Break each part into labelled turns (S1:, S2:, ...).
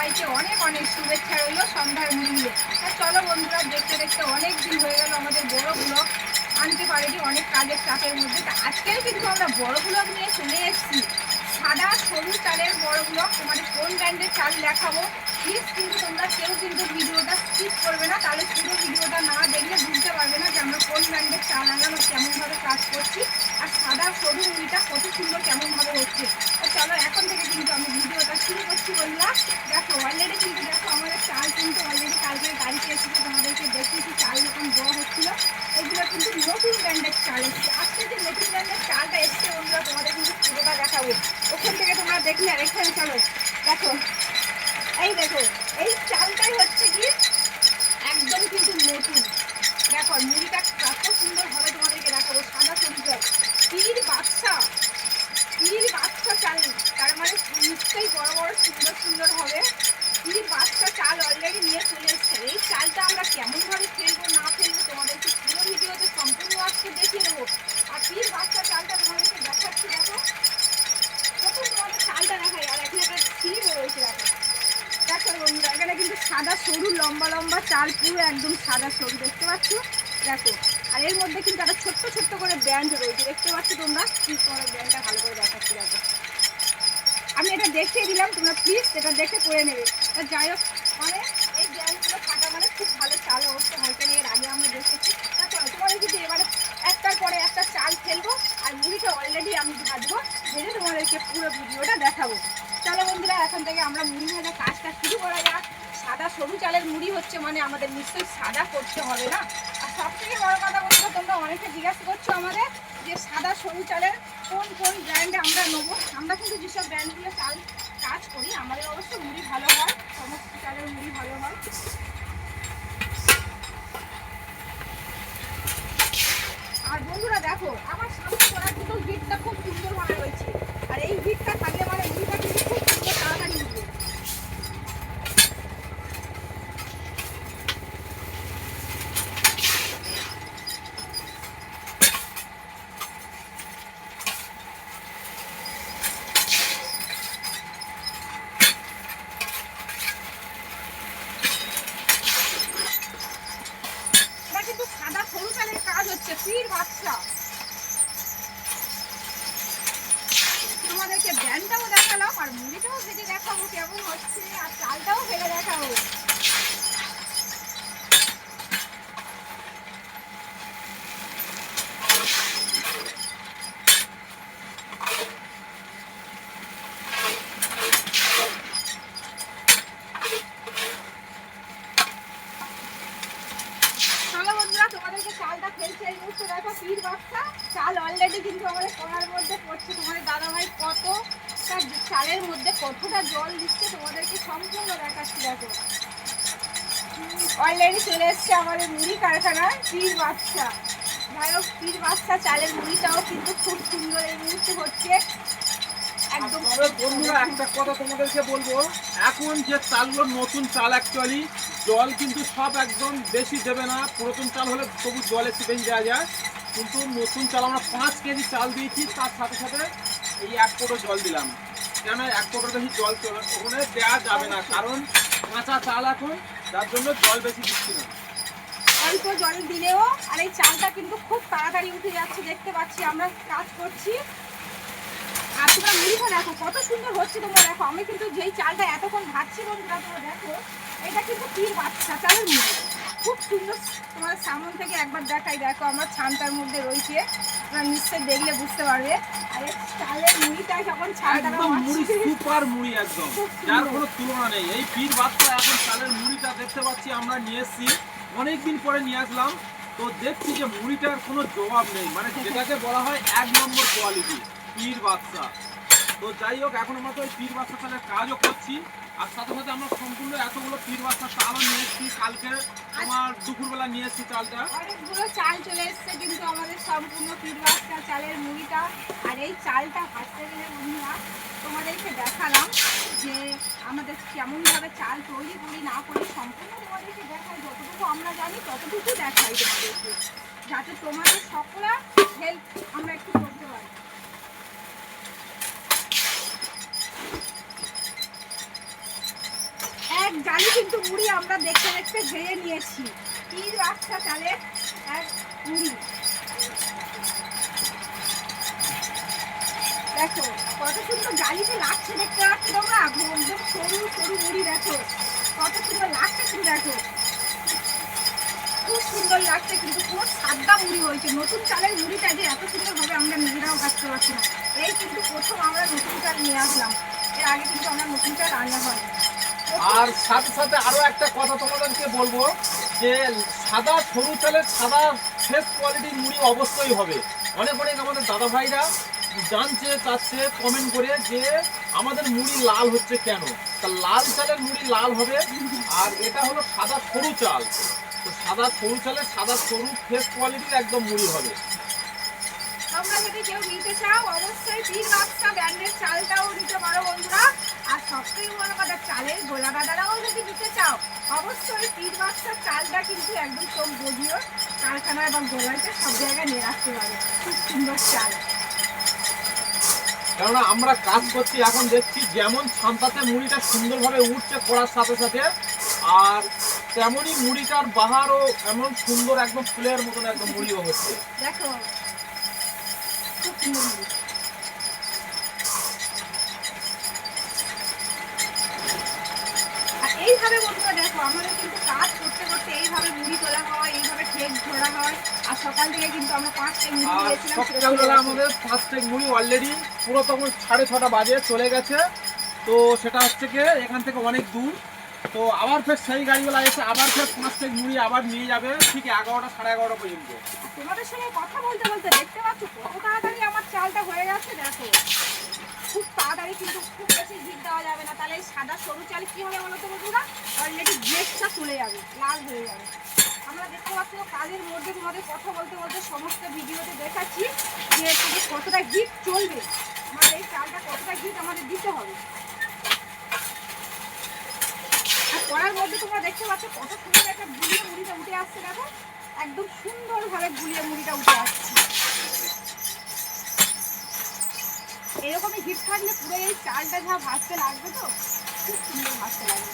S1: সবাইকে অনেক অনেক শুভেচ্ছা রইল, সন্ধ্যার মুড়িয়ে আর চলো বন্ধুরা, দেখতে দেখতে অনেক দিন হয়ে গেল আমাদের বড় ব্লগ আনতে পারিনি, অনেক কাজের চাপের মধ্যে। তা আজকেও কিন্তু আমরা বড় ব্লগ নিয়ে চলে এসেছি। সাদা সরু চালের বড় ব্লগ তোমাদের কোন ব্র্যান্ডের চাল দেখাবো? প্লিজ কিন্তু তোমরা কেউ কিন্তু ভিডিওটা স্কিপ করবে না। তাহলে পুরো ভিডিওটা না দেখলে বুঝতে পারবে না যে আমরা কোন ব্র্যান্ডের চাল আনলাম আর কেমনভাবে কাজ করছি আর সাদা সরু মুড়িটা কত সুন্দর কেমনভাবে হচ্ছে তো চলো এখন থেকে কিন্তু আমি ভিডিওটা শুরু করছি বললাম দেখো অলরেডি কিন্তু দেখো আমাদের চাল কিন্তু অলরেডি কালকে গাড়িতে এসেছে তোমাদেরকে দেখিয়েছি চাল যখন দেওয়া হচ্ছিল এগুলো কিন্তু নতুন ব্র্যান্ডের চাল এসছে আজকে যে নতুন ব্র্যান্ডের চালটা এসছে বন্ধুরা তোমাদের কিন্তু পুরোটা দেখাবো ওখান থেকে তোমরা দেখলে আর এখানে চলো দেখো এই দেখো এই চালটাই হচ্ছে কি একদম কিন্তু নতুন দেখো মুড়িটা কত সুন্দর হবে তোমাদেরকে দেখাবো সাদা সবুজ তীর বাচ্চা তীর বাচ্চা চাল তার মানে নিশ্চয়ই বড় বড় সুন্দর সুন্দর হবে তীর বাচ্চা চাল অলরেডি নিয়ে চলে এসছে এই চালটা আমরা কেমনভাবে ফেলব না ফেলব তোমাদেরকে পুরো ভিডিওতে সম্পূর্ণ আজকে দেখিয়ে দেবো আর তীর বাচ্চা চালটা তোমাদেরকে দেখাচ্ছি দেখো প্রথম তোমাদের চালটা দেখাই আর এখানে একটা ছিঁড়ে রয়েছে দেখো দেখো বন্ধুরা এখানে কিন্তু সাদা সরু, লম্বা লম্বা চাল পুরো একদম সাদা সরু, দেখতে পাচ্ছ? দেখো, আর এর মধ্যে কিন্তু একটা ছোট্ট ছোট্ট করে ব্যান্ড রয়েছে। দেখতে পাচ্ছ তোমরা? কি করে ব্যান্ডটা ভালো করে দেখাচ্ছি, দেখো। আমি এটা দেখিয়ে দিলাম, তোমরা প্লিজ এটা দেখে করে নেবে। তা যাই হোক মানে এই ব্যান্ডগুলো থাকা মানে খুব ভালো চাল অবশ্য হয়তো এর আগে আমরা দেখেছি। তা তোমাদের কিন্তু এবারে একটার পরে একটা চাল ফেলব আর মুড়িটা অলরেডি আমি ভাজবো, ভেজে তোমাদেরকে পুরো ভিডিওটা দেখাবো। চলো বন্ধুরা, এখন থেকে আমরা মুড়ি ভাজা কাজটা শুরু করা যাক। সাদা সরু চালের মুড়ি হচ্ছে মানে আমাদের নিশ্চয়ই সাদা করতে হবে না? আর সব থেকে বড় কথা বলতে তোমরা অনেকে জিজ্ঞাসা করছ আমাদের যে সাদা সরু চালের কোন কোন ব্র্যান্ডে আমরা নেব? আমরা কিন্তু যেসব ব্র্যান্ডগুলো চাল কাজ করি, আমাদের অবশ্য মুড়ি ভালো হয়, সমস্ত চালের মুড়ি ভালো হয়। আর বন্ধুরা দেখো, আমার সামনে করার কিন্তু ভিটটা খুব সুন্দর ভাবে রয়েছে আর এই ভিটটা থাকলে মানে মুড়িটা কিন্তু খুব সুন্দর তাড়াতাড়ি উঠবে এটা কিন্তু সাদা সরু চালের কাজ হচ্ছে পীর বাচ্চা তোমাদেরকে ব্যান্ডটাও দেখালাম আর মুড়িটাও ভেজে দেখাবো কেমন হচ্ছে, আর চালটাও ভেজে দেখাবো চলো বন্ধুরা তোমাদেরকে চালটা ফেলছে এই মুহূর্তে দেখো পীর বাচ্চা চাল অলরেডি কিন্তু আমাদের কড়ার মধ্যে পড়ছে। তোমাদের দাদা ভাই কত চালের মধ্যে কতটা জল দিচ্ছে তোমাদেরকে সম্পূর্ণ দেখাচ্ছি দেখো। অলরেডি চলে এসছে আমাদের মুড়ি কারখানা পীর বাচ্চা যাই হোক পীর বাচ্চা চালের মুড়িটাও কিন্তু খুব সুন্দর এই মুহূর্তে হচ্ছে। একদম
S2: বন্ধুরা একটা কথা তোমাদেরকে বলব এখন যে চালগুলো নতুন চাল অ্যাকচুয়ালি জল কিন্তু সব একদম বেশি দেবে না। পুরাতন চাল হলে তবু জল একটু বেশি দেওয়া যায়। কিন্তু নতুন চাল, আমরা পাঁচ কেজি চাল দিয়েছি, তার সাথে সাথে এই এক কোটো জল দিলাম। কেন এক কোটোর বেশি জল ওখানে দেওয়া যাবে না, কারণ কাঁচা চাল এখন যার জন্য জল বেশি দিচ্ছি না।
S1: অল্প জল দিলেও, আর এই চালটা কিন্তু খুব তাড়াতাড়ি উঠে যাচ্ছে, দেখতে পাচ্ছি আমরা কাজ করছি। আর তোমরা মুড়িটা দেখো, কত সুন্দর হচ্ছে তোমরা দেখো। আমি কিন্তু যেই চালটা এতক্ষণ ভাজছি বন্ধুরা তোমরা দেখো, এটা কিন্তু তীর বাচ্চা, চালের মুড়ি। খুব সুন্দর তোমার সামন থেকে একবার দেখাই। দেখো আমার ছানটার মধ্যে রয়েছে। তোমরা নিশ্চয়ই দেখলে বুঝতে পারবে। আর চালের মুড়িটা যখন ছালটা
S2: একদম মুড়ি সুপার মুড়ি একদম। যার কোনো তুলনা নেই। এই পীর বাচ্চা এখন চালের মুড়িটা দেখতে পাচ্ছি আমরা নিয়ে এসেছি। অনেকদিন পরে নিয়ে আসলাম। তো দেখছি যে মুড়িটার কোনো জবাব নেই। মানে যেটাকে বলা হয় এক নম্বর কোয়ালিটি পীর বাচ্চা। তো যাই হোক, এখন আমরা তো ওই পীর বাচ্চা চালের কাজও করছি। আর সাথে সাথে আমরা সম্পূর্ণ এতগুলো পীর বাচ্চা চালও নিয়ে এসেছি। কালকে তোমার দুপুরবেলা নিয়ে এসেছি চালটা।
S1: অনেকগুলো চাল চলে এসছে, কিন্তু আমাদের সম্পূর্ণ পিরবাসটা চালের মুড়িটা আর এই চালটা ভাজতে গেলে বন্ধুরা, তোমাদেরকে দেখালাম যে আমাদের কেমনভাবে চাল তৈরি করি, না করি, সম্পূর্ণ তোমাদেরকে দেখাই। যতটুকু আমরা জানি ততটুকু দেখাই তোমাদেরকে। যাতে তোমাদের সকলা হেল্প আমরা একটু করতে পারি। এক জালি কিন্তু মুড়ি আমরা দেখতে দেখতে ভেজে নিয়েছি। তিন বাচ্চা চালের এক মুড়ি। দেখো, কত সুন্দর জালিতে লাগছে দেখতে পাচ্ছ তোমরা? একদম সরু সরু মুড়ি দেখো। কত সুন্দর লাগছে কিন্তু দেখো। খুব সুন্দর লাগছে কিন্তু পুরো সাদা মুড়ি হয়েছে। নতুন চালের মুড়িটা যে এত সুন্দরভাবে আমরা নিজেরাও ভাজতে পারছি না। এই কিন্তু প্রথম আমরা নতুন চাল নিয়ে আসলাম। এর আগে কিন্তু আমরা নতুন চাল আনা হয়
S2: আর সাথে সাথে আরও একটা কথা তোমাদেরকে বলব যে সাদা সরু চালের সাদা ফ্রেশ কোয়ালিটির মুড়ি অবশ্যই হবে। অনেক অনেক আমাদের দাদা ভাইরা জানছে, চাচ্ছে কমেন্ট করে যে আমাদের মুড়ি লাল হচ্ছে কেন? তা লাল চালের মুড়ি লাল হবে আর এটা হলো সাদা সরু চাল। তো সাদা সরু চালের সাদা সরু ফ্রেশ কোয়ালিটির একদম মুড়ি হবে।
S1: তোমরা যদি কেউ নিতে চাও, অবশ্যই সবথেকে বড় কথা চালের গোলা দাদারাও যদি নিতে চাও অবশ্যই তিন বাক্সার চালটা কিন্তু একদম চোখ বজিয়ে কারখানায় বা গোলাতে সব জায়গায় নিয়ে রাখতে পারে। খুব সুন্দর চাল।
S2: কেননা আমরা কাজ করছি এখন দেখছি যেমন ছান্তাতে মুড়িটা সুন্দরভাবে উঠছে করার সাথে সাথে আর তেমনই মুড়িটার বাহারও এমন সুন্দর একদম ফুলের মতন একদম মুড়িও হচ্ছে।
S1: দেখো খুব সুন্দর মুড়ি। আর এইভাবে বন্ধুরা দেখো আমাদের কিন্তু কাজ করতে করতে এইভাবে মুড়ি তোলা হয় এইভাবে ঠেক ধরা হয় আর সকাল থেকে কিন্তু আমরা পাঁচটা মুড়ি দিয়েছিলাম
S2: সকালবেলা আমাদের টেক মুড়ি অলরেডি পুরো তখন সাড়ে ছটা বাজে চলে গেছে। তো সেটা হচ্ছে কি এখান থেকে অনেক দূর। তো আবার ফের সেই গাড়িওয়ালা এসে আবার ফের পাঁচ টেক মুড়ি আবার নিয়ে যাবে ঠিক এগারোটা সাড়ে এগারোটা পর্যন্ত।
S1: তোমাদের সঙ্গে কথা বলতে বলতে দেখতে পাচ্ছ কত তাড়াতাড়ি আমার চালটা হয়ে গেছে দেখো। খুব তাড়াতাড়ি কিন্তু খুব বেশি ঘি দেওয়া যাবে না। তাহলে এই সাদা সরু চাল কি হবে বলো তো বন্ধুরা অলরেডি গ্রেসটা চলে যাবে, লাল হয়ে যাবে। আমরা দেখতে পাচ্ছি কাজের মধ্যে তোমাদের কথা বলতে বলতে সমস্ত ভিডিওতে দেখাচ্ছি যে এখানে কতটা হিট চলবে। আমাদের এই চালটা কতটা হিট আমাদের দিতে হবে। আর কড়ার মধ্যে তোমরা দেখতে পাচ্ছ কত সুন্দর একটা গুলিয়ে মুড়িটা উঠে আসছে, দেখো। একদম সুন্দরভাবে গুলিয়ে মুড়িটা উঠে আসছে। এরকমই হিট থাকলে পুরো এই চালটা যা ভাজতে লাগবে তো, খুব সুন্দর ভাজতে লাগবে।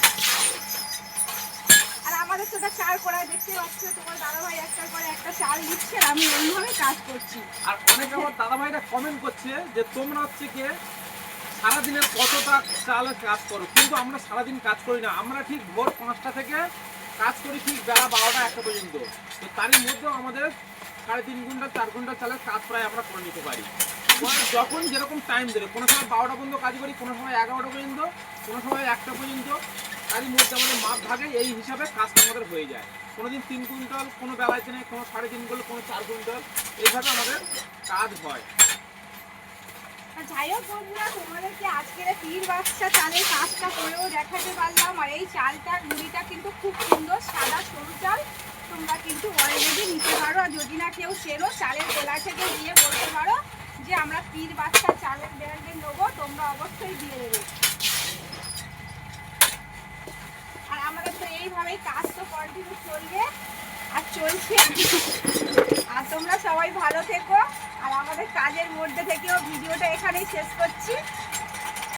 S1: আর আমাদের তো চাল করায়, দেখতে পাচ্ছ, তোমার দাদাভাই একটার পরে একটা চাল দিচ্ছে আমি অন্যভাবে কাজ করছি।
S2: আর অনেকে আমার দাদা ভাইরা কমেন্ট করছে যে, তোমরা হচ্ছে কি সারাদিনের কতটা চালে কাজ করো? কিন্তু আমরা সারাদিন কাজ করি না। আমরা ঠিক ভোর পাঁচটা থেকে কাজ করি ঠিক বেলা বারোটা একটা পর্যন্ত। তো তারই মধ্যেও আমাদের সাড়ে তিন ঘণ্টা, চার ঘণ্টা চালের কাজ প্রায় আমরা করে নিতে পারি। মানে যখন যেরকম টাইম দেবে, কোনো সময় বারোটা পর্যন্ত কাজ করি, কোনো সময় এগারোটা পর্যন্ত, কোনো সময় একটা পর্যন্ত, তারই মধ্যে আমাদের মাপ ভাগে এই হিসাবে কাজটা আমাদের হয়ে যায়। কোনো দিন তিন কুইন্টাল, কোনো বেলায় নেই, কোনো সাড়ে তিন কুইন্টাল, কোনো চার কুইন্টাল, এইভাবে আমাদের কাজ হয়।
S1: যাই হোক বন্ধুরা, তোমাদেরকে আজকের তীর বাচ্চা চালের কাজটা করেও দেখাতে পারলাম, আর এই চালটার মুড়িটা কিন্তু খুব সুন্দর সাদা সরু চাল তোমরা কিন্তু অলরেডি নিতে পারো, আর যদি না কেউ চেনো, চালের গোলা থেকে দিয়ে বলতে পারো যে আমরা পীর বাচ্চা চালের ব্র্যান্ডে নেব, তোমরা অবশ্যই দিয়ে দেবে আর আমাদের তো এইভাবেই কাজ তো কন্টিনিউ চলবে আর চলছে। আর তোমরা সবাই ভালো থেকো। আর আমাদের কাজের মধ্যে থেকেও ভিডিওটা এখানেই শেষ করছি।